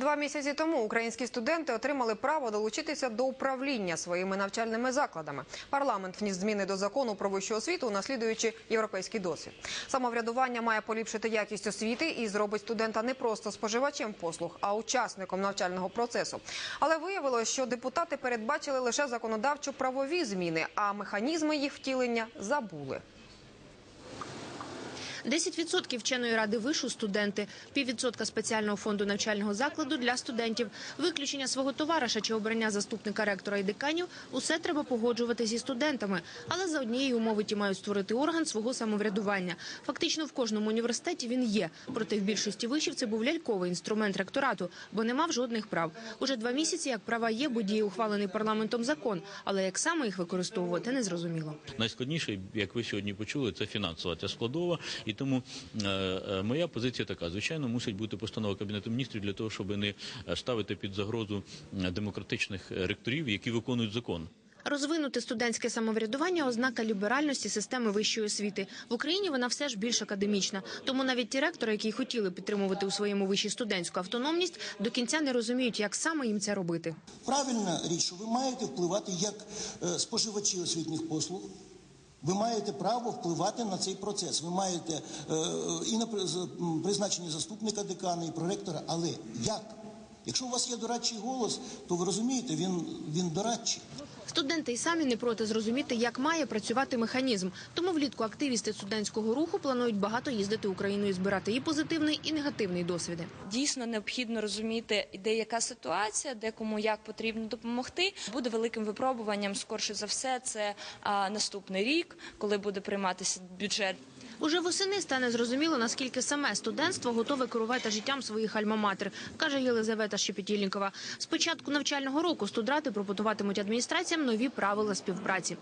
Два місяці тому українські студенти отримали право долучитися до управління своїми навчальними закладами. Парламент вніс зміни до закону про вищу освіту, наслідуючи європейський досвід. Самоврядування має поліпшити якість освіти і зробить студента не просто споживачем послуг, а учасником навчального процесу. Але виявилося, що депутати передбачили лише законодавчо-правові зміни, а механізми їх втілення забули. 10% вченої ради вишу студенти, піввідсотка спеціального фонду навчального закладу для студентів, виключення свого товариша чи обрання заступника ректора і деканів – усе треба погоджувати зі студентами. Але за однієї умови ті мають створити орган свого самоврядування. Фактично в кожному університеті він є. Проте в більшості вишів це був ляльковий інструмент ректорату, бо не мав жодних прав. Уже два місяці як права є, бо діє ухвалений парламентом закон. Але як саме їх використовувати, не зрозуміло. Найскладніше, як ви сьогодні почули, це фінансова складова. І тому е, е, моя позиція така: звичайно, мусить бути постанова кабінету міністрів для того, щоб не е, ставити під загрозу демократичних ректорів, які виконують закон. Розвинути студентське самоврядування – ознака ліберальності системи вищої освіти. В Україні вона все ж більш академічна. Тому навіть ті ректори, які хотіли підтримувати у своєму виші студентську автономність, до кінця не розуміють, як саме їм це робити. Правильна річ, що ви маєте впливати як споживачі освітніх послуг. Ви маєте право впливати на цей процес. Ви маєте е, і на при- призначення заступника декана, і проректора. Але як? Якщо у вас є дорадчий голос, то ви розумієте, він, він дорадчий. Студенти й самі не проти зрозуміти, як має працювати механізм. Тому влітку активісти студентського руху планують багато їздити Україною, збирати і позитивний, і негативний досвіди. Дійсно необхідно розуміти, де яка ситуація, де кому як потрібно допомогти. Буде великим випробуванням. Скорше за все, це а, наступний рік, коли буде прийматися бюджет. Уже восени стане зрозуміло, наскільки саме студентство готове керувати життям своїх альма-матер, каже Єлизавета Щепетілінкова. З початку навчального року студрати пропонуватимуть адміністраціям нові правила співпраці.